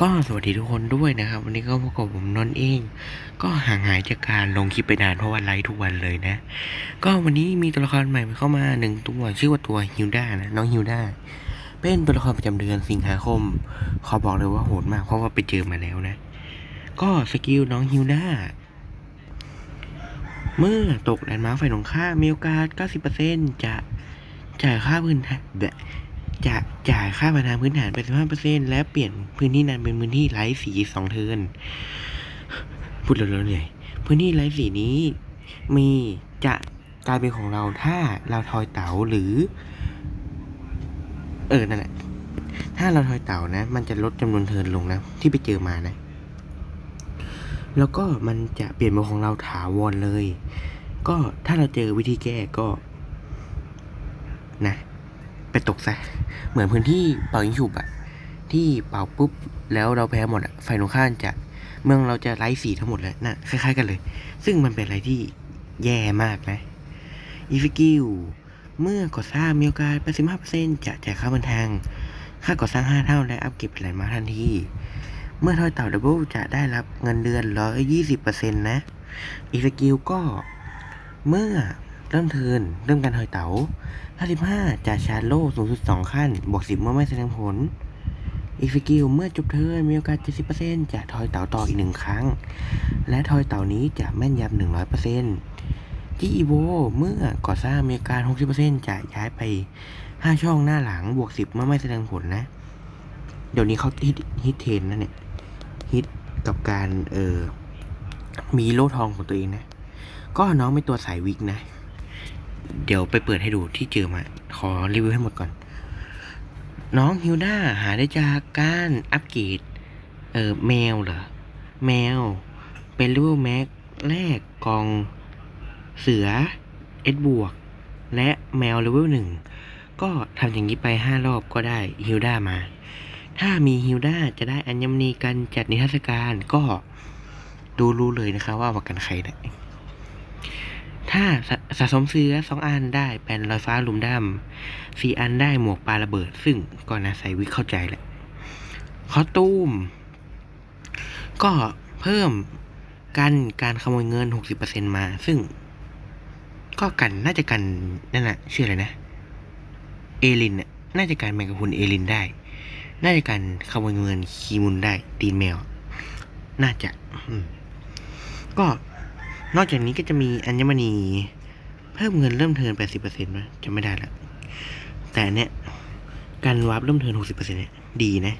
ก็สวัสดีทุกคนด้วยนะครับ วันนี้ก็พบกับผมนนท์เอง ก็ห่างหายจากการลงคลิปไปนานเพราะว่าไลฟ์ทุกวันเลยนะ ก็วันนี้มีตัวละครใหม่เข้ามาหนึ่งตัวชื่อว่าตัวฮิวด้านะน้องฮิวด้าเป็นตัวละครประจำเดือนสิงหาคม ขอบอกเลยว่าโหดมากเพราะว่าไปเจอมาแล้วนะ ก็สกิลน้องฮิวด้าเมื่อตกแลนด์มาร์คไฟตรงข้ามมีโอกาส 90%จะจ่ายค่าพื้นฐาน จะจ่ายค่าประทานพื้นฐานไป15%และเปลี่ยนพื้นที่นั้นเป็นพื้นที่ไร้สีสองเทินพูดเร็วๆเหน่อยพื้นที่ไร้สีนี้มีจะกลายเป็นของเราถ้าเราทอยเต๋าหรือ เออนั่นแหละถ้าเราทอยเต๋านะ มันจะลดจำนวนเทินลงนะ ที่ไปเจอมานะ แล้วก็มันจะเปลี่ยนเป็นของเราถาวรเลย ก็ถ้าเราเจอวิธีแก้ก็ นะ ไปตกซะ เหมือนพื้นที่เป่ายิงฉุบอะที่เป่าปุ๊บแล้วเราแพ้หมดอะไฟตรงข้ามจะเมืองเราจะไร้สีทั้งหมดเลยนะคล้ายๆกันเลย ซึ่งมันเป็นอะไรที่แย่มากนะอีฟิกิลเมื่อก่อสร้างมีโอกาส85%จะจ่ายค่าบันทาง ค่าก่อสร้าง 5 เท่าและอัพเก็บแหลนมาทันที เมื่อทอยเต่าดับเบิลจะได้รับเงินเดือน 120%นะอีฟิกิลก็ เมื่อเริ่มเทิร์นเริ่มการทอยเต๋า 55จะชาร์โลสูงสุด 2 ขั้น บวก 10 เมื่อไม่แสดงผล อีกสกิลเมื่อจบเทิร์นมีโอกาส 70%จะทอยเต่าต่ออีกหนึ่งครั้ง และทอยเต่านี้จะแม่นยำ 100%ที่อีโวเมื่อก่อสร้างมีโอกาส 60%จะย้ายไป 5 ช่องหน้าหลังบวก 10 เมื่อไม่แสดงผลนะ เดี๋ยวนี้เขาฮิตฮิตเทรนนะเนี่ย ฮิตกับการเออมีโล่ทองของตัวเองนะ ก็น้องเป็นตัวสายวิกนะ เดี๋ยวไปเปิดให้ดูที่เจอมา ขอรีวิวให้หมดก่อน น้องฮิวด้าหาได้จากการอัปเกรดเออแมวเหรอ แมว เป็นเลเวลแม็กแรกกองเสือเอสบวก และแมวเลเวลหนึ่งก็ทำอย่างนี้ไปห้ารอบก็ได้ฮิวด้ามา ถ้ามีฮิวด้าจะได้อัญมณีกันจัดนิทรรศการก็ดูรู้เลยนะคะว่าประกันใครนะ ถ้าสะสะสมเสื้อสองอันได้แผ่นลอยฟ้าลุมดำสี่อันได้หมวกปลาระเบิด ซึ่งก็นาใส่วิเข้าใจแหละคอตูม ก็เพิ่มกันการขโมยเงินหกสิบเปอร์เซ็นมา ซึ่ง ก็กันน่าจะกันนั่นแหละชื่ออะไรนะ เอลินน่าจะการแมงกะพุนเอลินได้ น่าจะการขโมยเงินคีมุนได้ตีนแมว น่าจะก็ นอกจากนี้ก็จะมีอัญมณี เพิ่มเงินเริ่มเทินแปดสิบเปอร์เซ็นต์นะจะไม่ได้ละแต่อันเนี้ยการวาร์ปเริ่มเทินหกสิบเปอร์เซ็นต์เนี่ยดีนะ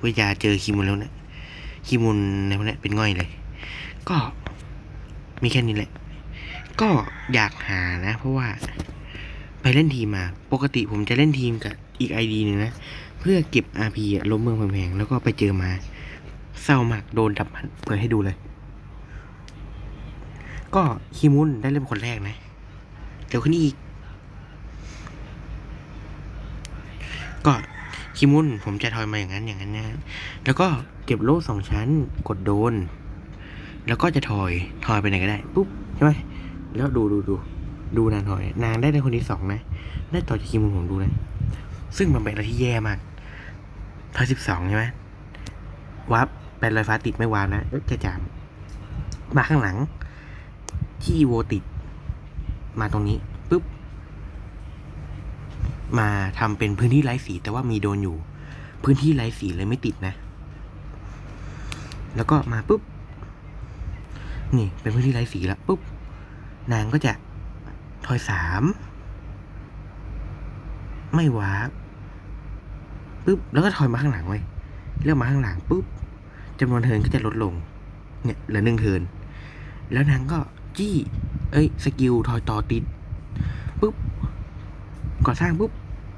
เวลาเจอคีมุนแล้วเนี่ยคีมุนในพวกเนี้ยเป็นง่อยเลย ก็มีแค่นี้แหละ ก็อยากหานะ เพราะว่าไปเล่นทีมมา ปกติผมจะเล่นทีมกับอีกไอดีหนึ่งนะ เพื่อเก็บ RP อะล้มเมืองแพงๆแล้วก็ไปเจอมา เศร้ามากโดนดับมันเปิดให้ดูเลย ก็คิมุนได้เล่นเป็นคนแรกนะ เดี๋ยวขึ้นอีก ก็คิมุนผมจะทอยมาอย่างนั้นอย่างนั้นนะ แล้วก็เก็บโล่สองชั้นกดโดน แล้วก็จะทอยทอยไปไหนก็ได้ปุ๊บใช่ไหมแล้วดูดูดูดูนางทอย นางได้ในคนที่สองนะ ได้ต่อจากคิมุนผมดูนะ ซึ่งมันเป็นอะไรที่แย่มากทอยสิบสองใช่ไหมวับเป็นรอยฟ้าติดไม่วาวนะเอ๊ะจะจามมาข้างหลัง ที่โวติด มาตรงนี้ปุ๊บ มาทำเป็นพื้นที่ไร้สี แต่ว่ามีโดนอยู่ พื้นที่ไร้สีเลยไม่ติดนะ แล้วก็มาปุ๊บ นี่เป็นพื้นที่ไร้สีแล้วปุ๊บ นางก็จะทอยสามไม่วาร์ปปุ๊บ แล้วก็ทอยมาข้างหลังไว้เลื่อนมาข้างหลังปุ๊บจำนวนเทินก็จะลดลง เนี่ยเหลือหนึ่งเทิน แล้วนางก็ จี้ เอ้ย สกิลทอยต่อติดปุ๊บ ก่อสร้างปุ๊บ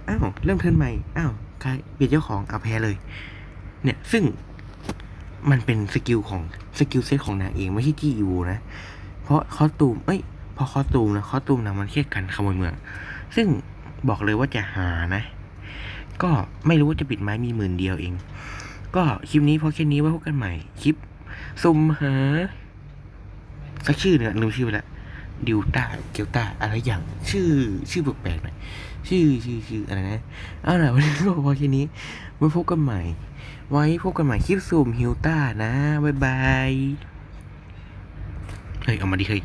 อ้าว เริ่มเทินใหม่ อ้าวใครเปลี่ยนเจ้าของเอาแพ้เลย เนี่ย ซึ่งมันเป็นสกิลของสกิลเซตของนางเองไม่ใช่จี้อีวูนะ เพราะคอสตูม เอ้ย พอคอสตูมนะคอสตูมนะมันแค่กันขโมยเมือง ซึ่งบอกเลยว่าจะหานะ ก็ไม่รู้ว่าจะปิดไม้มีหมื่นเดียวเอง ก็คลิปนี้พอแค่นี้ไว้พบกันใหม่ คลิปซุ่มหา สักชื่อเนี่ยลืมชื่อไปแล้วดิวต้าเกียวต้าอะไรอย่าง ชื่อชื่อแปลกๆหน่อยชื่อชื่อชื่ออะไรนะเอาล่ะวันนี้ก็พอแค่นี้ไว้พบกันใหม่ ไว้พบกันใหม่คลิปซูมฮิวต้านะ บ๊ายบาย เฮ้ย เอามาดิเฮ้ย